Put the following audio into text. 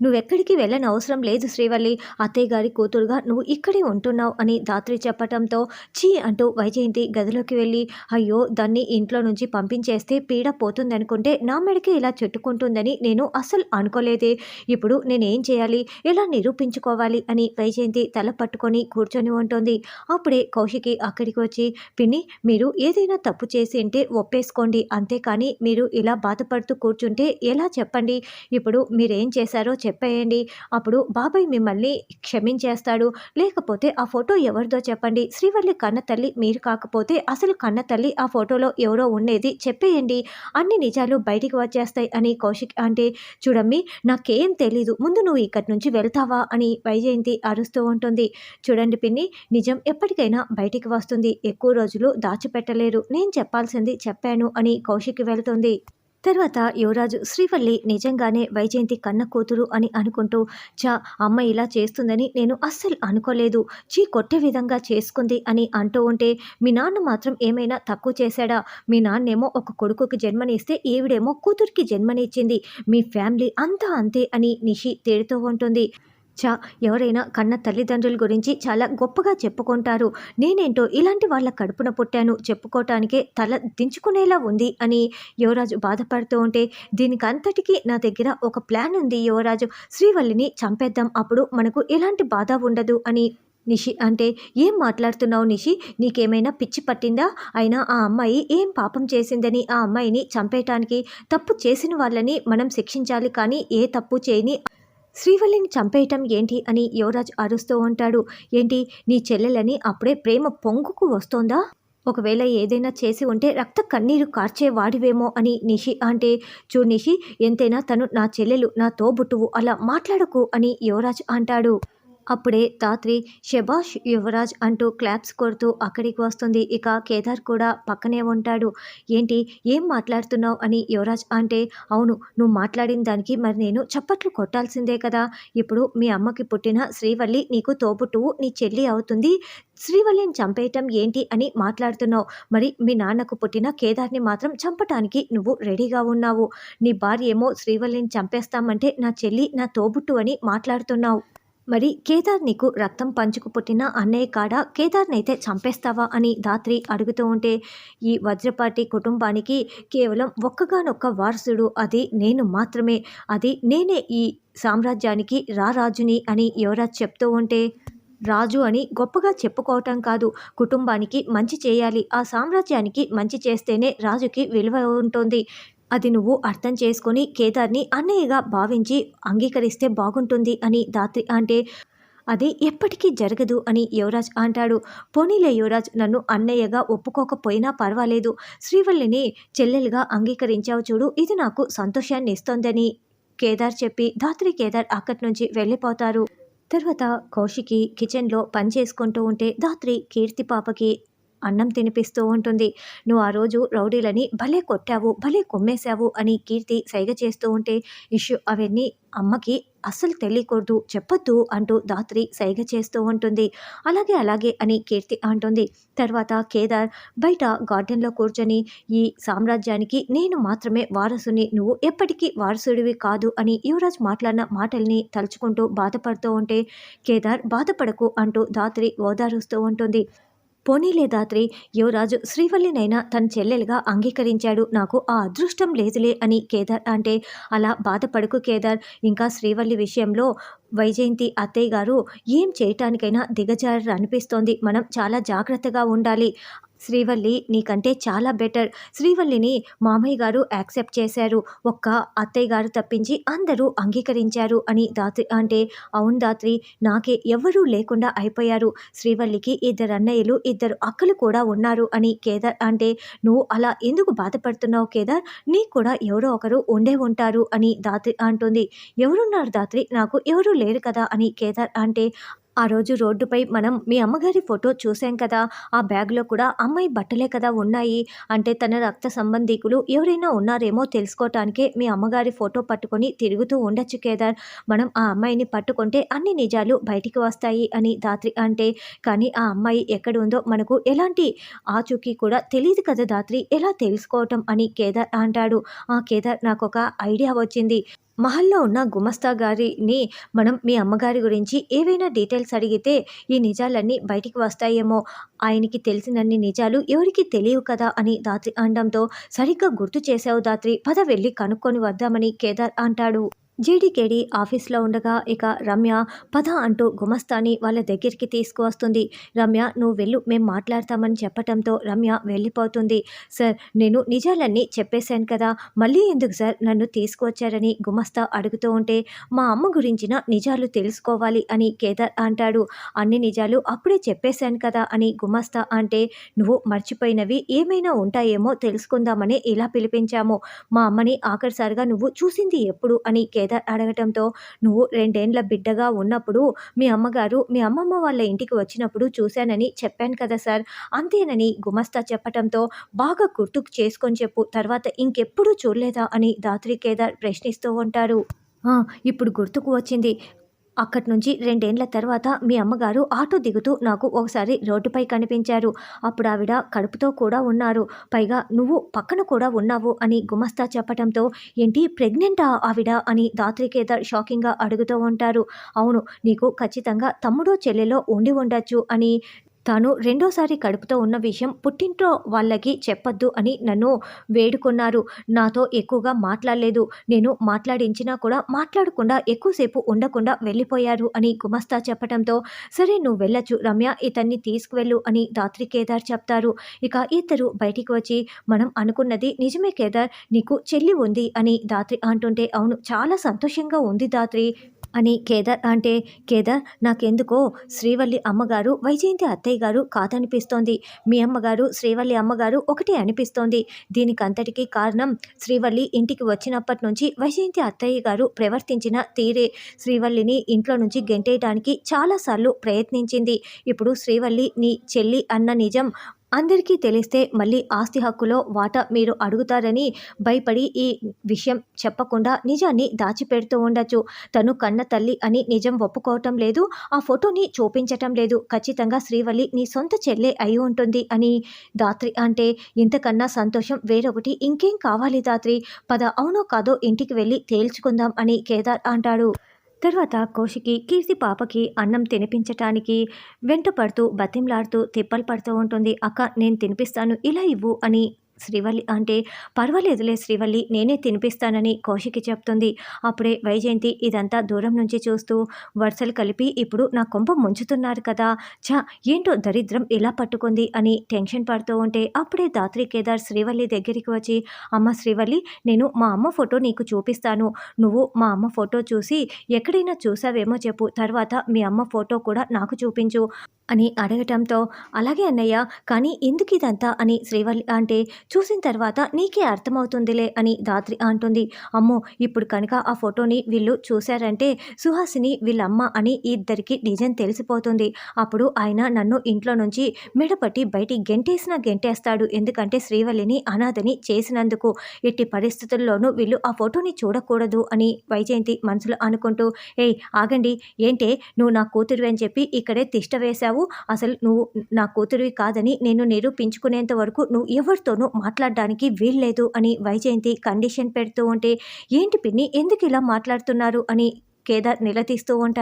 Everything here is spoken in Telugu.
నువ్వెక్కడికి వెళ్ళని అవసరం లేదు శ్రీవల్లి. అత్తయ్య గారి కూతురుగా నువ్వు ఇక్కడే ఉంటున్నావు అని దాత్రి చెప్పటంతో చీ అంటూ వైజయంతి గదిలోకి వెళ్ళి అయ్యో దాన్ని ఇంట్లో నుంచి పంపించేస్తే పీడ పోతుందనుకుంటే నా మెడకే ఇలా చుట్టుకుంటుందని నేను అస్సలు అనుకోలేదే. ఇప్పుడు నేనేం చేయాలి? ఎలా నిరూపించుకోవాలి? అని వైజయంతి తల పట్టుకొని కూర్చొని ఉంటుంది. అప్పుడే కౌశికి అక్కడికి వచ్చి పిన్ని మీరు ఏదైనా తప్పు చేసి ఉంటే ఒప్పేసుకోండి. అంతేకాని మీరు ఇలా బాధపడుతూ కూర్చుంటే ఎలా చెప్పండి? ఇప్పుడు మీరేం చేశారో చెప్పేయండి. అప్పుడు బాబాయ్ మిమ్మల్ని క్షమించేస్తాడు. లేకపోతే ఆ ఫోటో ఎవరిదో చెప్పండి. శ్రీవల్లి కన్న తల్లి మీరు కాకపోతే అసలు కన్న తల్లి ఆ ఫోటోలో ఎవరో ఉండేది చెప్పేయండి. అన్ని నిజాలు బయటికి వచ్చేస్తాయి అని కౌశిక్ అంటే చూడమ్మి నాకేం తెలీదు. ముందు నువ్వు ఇక్కడి నుంచి వెళ్తావా అని వైజయంతి అరుస్తూ ఉంటుంది. చూడండి పిన్ని నిజం ఎప్పటికైనా బయటికి వస్తుంది. ఎక్కువ రోజులు దాచిపెట్టలేరు. నేను చెప్పాల్సింది చెప్పాను అని కౌశిక్ వెళ్తుంది. తర్వాత యువరాజు శ్రీవల్లి నిజంగానే వైజయంతి కన్న కూతురు అని అనుకుంటూ చా అమ్మ ఇలా చేస్తుందని నేను అస్సలు అనుకోలేదు. చీ కొట్టే విధంగా చేసుకుంది అని అంటూ ఉంటే మీ నాన్న మాత్రం ఏమైనా తక్కువ చేశాడా? మీ నాన్నేమో ఒక కొడుకుకి జన్మనిస్తే ఈవిడేమో కూతురికి జన్మనిచ్చింది. మీ ఫ్యామిలీ అంతా అంతే అని నిషి తేడుతూ ఉంటుంది. చా ఎవరైనా కన్న తల్లిదండ్రుల గురించి చాలా గొప్పగా చెప్పుకుంటారు. నేనేంటో ఇలాంటి వాళ్ళ కడుపున పుట్టాను. చెప్పుకోవటానికే తల దించుకునేలా ఉంది అని యువరాజు బాధపడుతూ ఉంటే దీనికంతటికీ నా దగ్గర ఒక ప్లాన్ ఉంది యువరాజు. శ్రీవల్లిని చంపేద్దాం. అప్పుడు మనకు ఎలాంటి బాధ ఉండదు అని నిషి అంటే ఏం మాట్లాడుతున్నావు నిషి? నీకేమైనా పిచ్చి పట్టిందా? అయినా ఆ అమ్మాయి ఏం పాపం చేసిందని ఆ అమ్మాయిని చంపేయటానికి తప్పు చేసిన వాళ్ళని మనం శిక్షించాలి కానీ ఏ తప్పు చేయని శ్రీవల్లిని చంపేయటం ఏంటి అని యువరాజ్ అరుస్తూ ఉంటాడు. ఏంటి నీ చెల్లెలని అప్పుడే ప్రేమ పొంగుకు వస్తోందా? ఒకవేళ ఏదైనా చేసి ఉంటే రక్త కన్నీరు కార్చే వాడివేమో అని నిషి అంటే చూ నిషి ఎంతైనా తను నా చెల్లెలు నా తోబుట్టువు అలా మాట్లాడకు అని యువరాజ్ అంటాడు. అప్పుడే తాత్రి శభాష్ యువరాజ్ అంటూ క్లాప్స్ కొడుతూ అక్కడికి వస్తుంది. ఇక కేదార్ కూడా పక్కనే ఉంటాడు. ఏంటి? ఏం మాట్లాడుతున్నావు? అని యువరాజ్ అంటే అవును నువ్వు మాట్లాడిన దానికి మరి నేను చప్పట్లు కొట్టాల్సిందే కదా. ఇప్పుడు మీ అమ్మకి పుట్టిన శ్రీవల్లి నీకు తోబుట్టువు నీ చెల్లి అవుతుంది. శ్రీవల్లిని చంపేయటం ఏంటి అని మాట్లాడుతున్నావు. మరి మీ నాన్నకు పుట్టిన కేదార్ని మాత్రం చంపటానికి నువ్వు రెడీగా ఉన్నావు. నీ భార్య ఏమో శ్రీవల్లిని చంపేస్తామంటే నా చెల్లి నా తోబుట్టు అని మాట్లాడుతున్నావు. మరి కేదార్ నీకు రక్తం పంచుకు పుట్టిన అన్నయ్య కాడ? కేదార్నైతే చంపేస్తావా? అని దాత్రి అడుగుతూ ఉంటే ఈ వజ్రపాటి కుటుంబానికి కేవలం ఒక్కగానొక్క వారసుడు అది నేను మాత్రమే. అది నేనే ఈ సామ్రాజ్యానికి రారాజుని అని యువరాజ్ చెప్తూ ఉంటే రాజు అని గొప్పగా చెప్పుకోవటం కాదు. కుటుంబానికి మంచి చేయాలి. ఆ సామ్రాజ్యానికి మంచి చేస్తేనే రాజుకి విలువ ఉంటుంది. అది నువ్వు అర్థం చేసుకొని కేదార్ని అన్నయ్యగా భావించి అంగీకరిస్తే బాగుంటుంది అని దాత్రి అంటే అది ఎప్పటికీ జరగదు అని యువరాజ్ అంటాడు. పోనీలే యువరాజ్ నన్ను అన్నయ్యగా ఒప్పుకోకపోయినా పర్వాలేదు. శ్రీవల్లిని చెల్లెలుగా అంగీకరించావు చూడు ఇది నాకు సంతోషాన్ని ఇస్తోందని కేదార్ చెప్పి ధాత్రి కేదార్ అక్కడి నుంచి వెళ్ళిపోతారు. తర్వాత కౌశికి కిచెన్లో పని చేసుకుంటూ ఉంటే ధాత్రి కీర్తి పాపకి అన్నం తినిపిస్తూ ఉంటుంది. నువ్వు ఆ రోజు రౌడీలని భలే కొట్టావు భలే కొమ్మేశావు అని కీర్తి సైగ చేస్తూ ఉంటే ఇష్యూ అవన్నీ అమ్మకి అస్సలు తెలియకూడదు చెప్పొద్దు అంటూ దాత్రి సైగ చేస్తూ ఉంటుంది. అలాగే అలాగే అని కీర్తి అంటుంది. తర్వాత కేదార్ బయట గార్డెన్లో కూర్చొని ఈ సామ్రాజ్యానికి నేను మాత్రమే వారసుని నువ్వు ఎప్పటికీ వారసుడివి కాదు అని యువరాజ్ మాట్లాడిన మాటల్ని తలుచుకుంటూ బాధపడుతూ ఉంటే కేదార్ బాధపడకు అంటూ దాత్రి ఓదారుస్తూ ఉంటుంది. పోనీలే దాత్రి యువరాజు శ్రీవల్లినైనా తన చెల్లెలుగా అంగీకరించాడు. నాకు ఆ అదృష్టం లేదులే అని కేదార్ అంటే అలా బాధపడుకు కేదార్. ఇంకా శ్రీవల్లి విషయంలో వైజయంతి అత్తయ్య గారు ఏం చేయటానికైనా దిగజారు అనిపిస్తోంది. మనం చాలా జాగ్రత్తగా ఉండాలి. శ్రీవల్లి నీకంటే చాలా బెటర్. శ్రీవల్లిని మామయ్య గారు యాక్సెప్ట్ చేశారు. ఒక్క అత్తయ్య గారు తప్పించి అందరూ అంగీకరించారు అని దాత్రి అంటే అవును దాత్రి నాకే ఎవరూ లేకుండా అయిపోయారు. శ్రీవల్లికి ఇద్దరు అన్నయ్యలు ఇద్దరు అక్కలు కూడా ఉన్నారు అని కేదార్ అంటే నువ్వు అలా ఎందుకు బాధపడుతున్నావు కేదార్? నీకు కూడా ఎవరో ఒకరు ఉండే ఉంటారు అని దాత్రి అంటుంది. ఎవరున్నారు దాత్రి? నాకు ఎవరూ లేరు కదా అని కేదార్ అంటే ఆ రోజు రోడ్డుపై మనం మీ అమ్మగారి ఫోటో చూసాం కదా. ఆ బ్యాగ్లో కూడా అమ్మాయి బట్టలే కదా ఉన్నాయి. అంటే తన రక్త సంబంధీకులు ఎవరైనా ఉన్నారేమో తెలుసుకోవటానికే మీ అమ్మగారి ఫోటో పట్టుకొని తిరుగుతూ ఉండొచ్చు కేదార్. మనం ఆ అమ్మాయిని పట్టుకుంటే అన్ని నిజాలు బయటికి వస్తాయి అని దాత్రి అంటే కానీ ఆ అమ్మాయి ఎక్కడ ఉందో మనకు ఎలాంటి ఆచూకీ కూడా తెలియదు కదా దాత్రి. ఎలా తెలుసుకోవటం అని కేదార్ అంటాడు. ఆ కేదార్ నాకు ఒక ఐడియా వచ్చింది. మహల్లో ఉన్న గుమస్తా గారిని మనం మీ అమ్మగారి గురించి ఏవైనా డీటెయిల్స్ అడిగితే ఈ నిజాలన్నీ బయటికి వస్తాయేమో. ఆయనకి తెలిసినన్ని నిజాలు ఎవరికి తెలియవు కదా అని దాత్రి అనడంతో సరిగ్గా గుర్తు చేసావు దాత్రి. పద వెళ్ళి కనుక్కొని వద్దామని కేదార్ అంటాడు. జీడీకేడి ఆఫీస్లో ఉండగా ఇక రమ్య పద అంటూ గుమస్తాని వాళ్ళ దగ్గరికి తీసుకువస్తుంది. రమ్య నువ్వు వెళ్ళు మేము మాట్లాడతామని చెప్పటంతో రమ్య వెళ్ళిపోతుంది. సార్ నేను నిజాలన్నీ చెప్పేశాను కదా మళ్ళీ ఎందుకు సార్ నన్ను తీసుకువచ్చారని గుమస్తా అడుగుతూ ఉంటే మా అమ్మ గురించిన నిజాలు తెలుసుకోవాలి అని కేదార్ అంటాడు. అన్ని నిజాలు అప్పుడే చెప్పేశాను కదా అని గుమస్తా అంటే నువ్వు మర్చిపోయినవి ఏమైనా ఉంటాయేమో తెలుసుకుందామని ఇలా పిలిపించాము. మా అమ్మని ఆఖరిసారిగా నువ్వు చూసింది ఎప్పుడు అని కేదార్ అడగటంతో నువ్వు రెండేండ్ల బిడ్డగా ఉన్నప్పుడు మీ అమ్మగారు మీ అమ్మమ్మ వాళ్ళ ఇంటికి వచ్చినప్పుడు చూశానని చెప్పాను కదా సార్. అంతేనని గుమస్తా చెప్పటంతో బాగా గుర్తుకు చేసుకొని చెప్పు తర్వాత ఇంకెప్పుడు చూడలేదా అని దాత్రి కేదార్ ప్రశ్నిస్తూ ఉంటారు. ఇప్పుడు గుర్తుకు వచ్చింది. అక్కడి నుంచి రెండేండ్ల తర్వాత మీ అమ్మగారు ఆటో దిగుతూ నాకు ఒకసారి రోడ్డుపై కనిపించారు. అప్పుడు ఆవిడ కడుపుతో కూడా ఉన్నారు. పైగా నువ్వు పక్కన కూడా ఉన్నావు అని గుమస్తా చెప్పడంతో ఏంటి ప్రెగ్నెంటా ఆవిడ? అని దాత్రికేత షాకింగ్గా అడుగుతూ ఉంటారు. అవును నీకు ఖచ్చితంగా తమ్ముడో చెల్లెలో ఉండి ఉండొచ్చు అని తాను రెండోసారి కడుపుతో ఉన్న విషయం పుట్టింట్లో వాళ్ళకి చెప్పొద్దు అని నన్ను వేడుకున్నారు. నాతో ఎక్కువగా మాట్లాడలేదు. నేను మాట్లాడించినా కూడా మాట్లాడకుండా ఎక్కువసేపు ఉండకుండా వెళ్ళిపోయారు అని గుమస్తా చెప్పడంతో సరే నువ్వు వెళ్ళొచ్చు రమ్య ఇతన్ని తీసుకువెళ్ళు అని దాత్రి కేదార్ చెప్తారు. ఇక ఇద్దరు బయటికి వచ్చి మనం అనుకున్నది నిజమే కేదార్ నీకు చెల్లి ఉంది అని దాత్రి అంటుంటే అవును చాలా సంతోషంగా ఉంది దాత్రి అని కేదార్ అంటే కేదార్ నాకెందుకో? శ్రీవల్లి అమ్మగారు వైజయంతి అత్తయ్య గారు కాదనిపిస్తోంది. మీ అమ్మగారు శ్రీవల్లి అమ్మగారు ఒకటే అనిపిస్తోంది. దీనికంతటికీ కారణం శ్రీవల్లి ఇంటికి వచ్చినప్పటి నుంచి వైజయంతి అత్తయ్య గారు ప్రవర్తించిన తీరే. శ్రీవల్లిని ఇంట్లో నుంచి గెంటేయడానికి చాలాసార్లు ప్రయత్నించింది. ఇప్పుడు శ్రీవల్లి నీ చెల్లి అన్న నిజం అందరికీ తెలిస్తే మళ్ళీ ఆస్తి హక్కులో వాటా మీరు అడుగుతారని భయపడి ఈ విషయం చెప్పకుండా నిజాన్ని దాచిపెడుతూ ఉండొచ్చు. తను కన్న తల్లి అని నిజం ఒప్పుకోవటం లేదు ఆ ఫోటోని చూపించటం లేదు. ఖచ్చితంగా శ్రీవల్లి నీ సొంత చెల్లె అయి ఉంటుంది అని దాత్రి అంటే ఇంతకన్నా సంతోషం వేరొకటి ఇంకేం కావాలి దాత్రి పద అవునో కాదో ఇంటికి వెళ్ళి తేల్చుకుందాం అని కేదార్ అంటాడు. తర్వాత కోశికి కీర్తి పాపకి అన్నం తినిపించటానికి వెంట పడుతూ బతింలాడుతూ తిప్పలు పడుతూ ఉంటుంది. అక్క నేను తినిపిస్తాను. ఇలా ఇవ్వు అని శ్రీవల్లి అంటే పర్వాలేదులే శ్రీవల్లి నేనే తినిపిస్తానని కౌశికి చెప్తుంది. అప్పుడే వైజయంతి ఇదంతా దూరం నుంచి చూస్తూ వరుసలు కలిపి ఇప్పుడు నా కొంప ముంచుతున్నారు కదా చ ఏంటో దరిద్రం ఇలా పట్టుకుంది అని టెన్షన్ పడుతూ ఉంటే అప్పుడే దాత్రి కేదార్ శ్రీవల్లి దగ్గరికి వచ్చి అమ్మ శ్రీవల్లి నేను మా అమ్మ ఫోటో నీకు చూపిస్తాను. నువ్వు మా అమ్మ ఫోటో చూసి ఎక్కడైనా చూసావేమో చెప్పు. తర్వాత మీ అమ్మ ఫోటో కూడా నాకు చూపించు. అని అడగటంతో అలాగే అన్నయ్య కానీ ఎందుకు ఇదంతా? అని శ్రీవల్లి అంటే చూసిన తర్వాత నీకే అర్థమవుతుందిలే అని దాత్రి అంటుంది. అమ్మో ఇప్పుడు కనుక ఆ ఫోటోని వీళ్ళు చూశారంటే సుహాసిని వీళ్ళమ్మ అని ఇద్దరికి నిజం తెలిసిపోతుంది. అప్పుడు ఆయన నన్ను ఇంట్లో నుంచి మెడపట్టి బయటికి గెంటేసినా గెంటేస్తాడు. ఎందుకంటే శ్రీవల్లిని అనాథని చేసినందుకు ఎట్టి పరిస్థితుల్లోనూ వీళ్ళు ఆ ఫోటోని చూడకూడదు అని వైజయంతి మనసులో అనుకుంటూ ఏయ్ ఆగండి. ఏంటే నువ్వు నా కూతురు అని చెప్పి ఇక్కడే తిష్ట వేశావు. అసలు నువ్వు నా కూతురివి కాదని నేను నిరూపించుకునేంత వరకు నువ్వు ఎవరితోనూ మాట్లాడడానికి వీల్లేదు అని వైజయంతి కండిషన్ పెడుతూ ఉంటే ఏంటి పిన్ని? ఎందుకు ఇలా మాట్లాడుతున్నారు? అని కేదార్ నిలదీస్తూ ఉంటాడు.